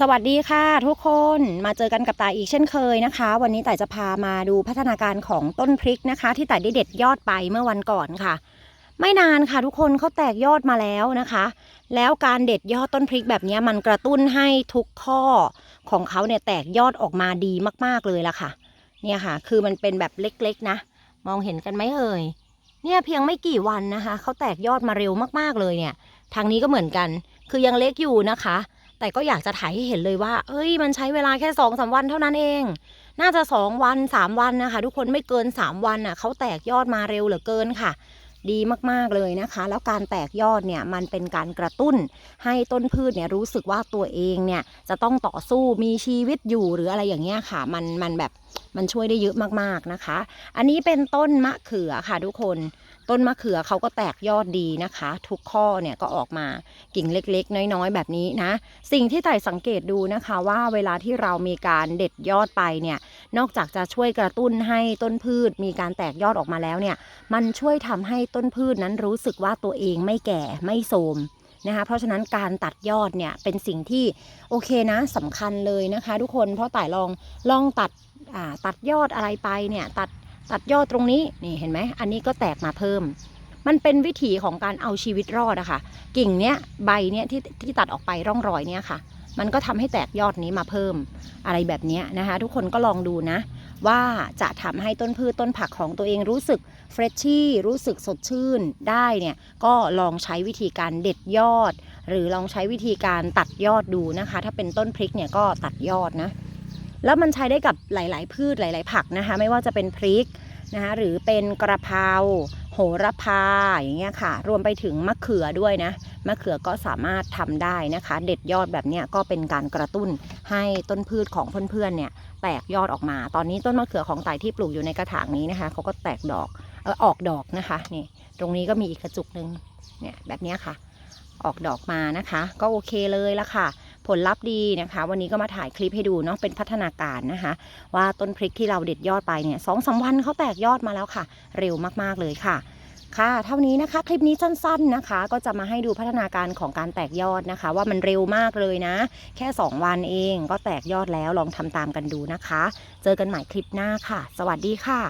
สวัสดีค่ะทุกคนมาเจอกันกับต่ายอีกเช่นเคยนะคะ วันนี้ต่ายจะพามาดูพัฒนาการของต้นพริกนะคะ ที่ต่ายได้เด็ดยอดไปเมื่อวันก่อนค่ะ ไม่นานค่ะทุกคนเขาแตกยอดมาแล้วนะคะ แล้วการเด็ดยอดต้นพริกแบบนี้มันกระตุ้นให้ทุกข้อของเขาเนี่ยแตกยอดออกมาดีมากๆเลยล่ะค่ะ เนี่ยค่ะ คือมันเป็นแบบเล็กๆนะ มองเห็นกันไหมเอ่ยเนี่ยเพียงไม่กี่วันนะคะเขาแตกยอดมาเร็วมากๆเลยเนี่ย ทางนี้ก็เหมือนกัน คือยังเล็กอยู่นะคะ แต่ก็อยากจะถ่ายให้เห็นเลยว่า เอ้ย มันใช้เวลาแค่สองสาวันเท่านั้นเอง น่าจะสองวันสามวันนะคะ ทุกคนไม่เกินสามวันอะเขาแตกยอดมาเร็วเหลือเกินค่ะ ดีมาก ๆ เลยนะคะ แล้วการแตกยอดเนี่ยมันเป็นการกระตุ้น ให้ต้นพืชเนี่ยรู้สึกว่าตัวเองเนี่ยจะต้องต่อสู้มีชีวิตอยู่หรืออะไรอย่างเงี้ยค่ะ มันมันแบบ มันช่วยได้เยอะมากๆนะคะ อันนี้เป็นต้นมะเขือค่ะทุกคนต้นมะเขือเขาก็แตกยอดดีนะคะ ทุกข้อเนี่ยก็ออกมากิ่งเล็กๆ น้อยๆ แบบนี้นะ สิ่งที่ไต่สังเกตดูนะคะว่าเวลาที่เรามีการเด็ดยอดไปเนี่ยนอกจากจะช่วยกระตุ้นให้ต้นพืช มีการแตกยอดออกมาแล้วเนี่ยมันช่วยทำให้ต้นพืชนั้นรู้สึกว่าตัวเองไม่แก่ไม่โทรมนะคะเพราะฉะนั้นการตัดยอดเนี่ยเป็นสิ่งที่โอเคนะสำคัญเลยนะคะ ทุกคนเพราะต่ายลองลองตัด ตัดยอดอะไรไปเนี่ยตัดตัดยอดตรงนี้นี่เห็นไหมอันนี้ก็แตกมาเพิ่ม มันเป็นวิถีของการเอาชีวิตรอดอะค่ะ กิ่งเนี้ยใบเนี้ยที่ที่ตัดออกไปร่องรอยเนี้ยค่ะ มันก็ทำให้แตกยอดนี้มาเพิ่มอะไรแบบนี้นะคะ ทุกคนก็ลองดูนะ ว่าจะทำให้ต้นพืชต้นผักของตัวเองรู้สึกเฟรชชี่รู้สึกสดชื่นได้เนี่ยก็ลองใช้วิธีการเด็ดยอด หรือลองใช้วิธีการตัดยอดดูนะคะ ถ้าเป็นต้นพริกเนี่ยก็ตัดยอดนะ แล้วมันใช้ได้กับหลาย ๆ พืชหลาย ๆ ผักนะคะ ไม่ว่าจะเป็นพริกนะคะหรือเป็นกระเพราโหระพาอย่างเงี้ยค่ะ รวมไปถึงมะเขือด้วยนะมะเขือก็สามารถทำได้นะคะ เด็ดยอดแบบเนี้ยก็เป็นการกระตุ้นให้ต้นพืชของเพื่อนๆเนี่ยแตกยอดออกมา ตอนนี้ต้นมะเขือของไต่ที่ปลูกอยู่ในกระถางนี้นะคะเขาก็แตกดอกเออออกดอกนะคะนี่ตรงนี้ก็มีอีกกระจุกหนึ่งเนี่ยแบบเนี้ยค่ะ ออกดอกมานะคะ ก็โอเคเลยละค่ะ ผลลัพธ์ดีนะคะ วันนี้ก็มาถ่ายคลิปให้ดูเนาะเป็นพัฒนาการนะคะ ว่าต้นพริกที่เราเด็ดยอดไปเนี่ยสองสามวันเขาแตกยอดมาแล้วค่ะ เร็วมากๆเลยค่ะค่ะ เท่านี้นะคะคลิปนี้สั้นๆนะคะ ก็จะมาให้ดูพัฒนาการของการแตกยอดนะคะ ว่ามันเร็วมากเลยนะ แค่ 2 วันเองก็แตกยอดแล้วลองทำตามกันดูนะคะ เจอกันใหม่คลิปหน้าค่ะ สวัสดีค่ะ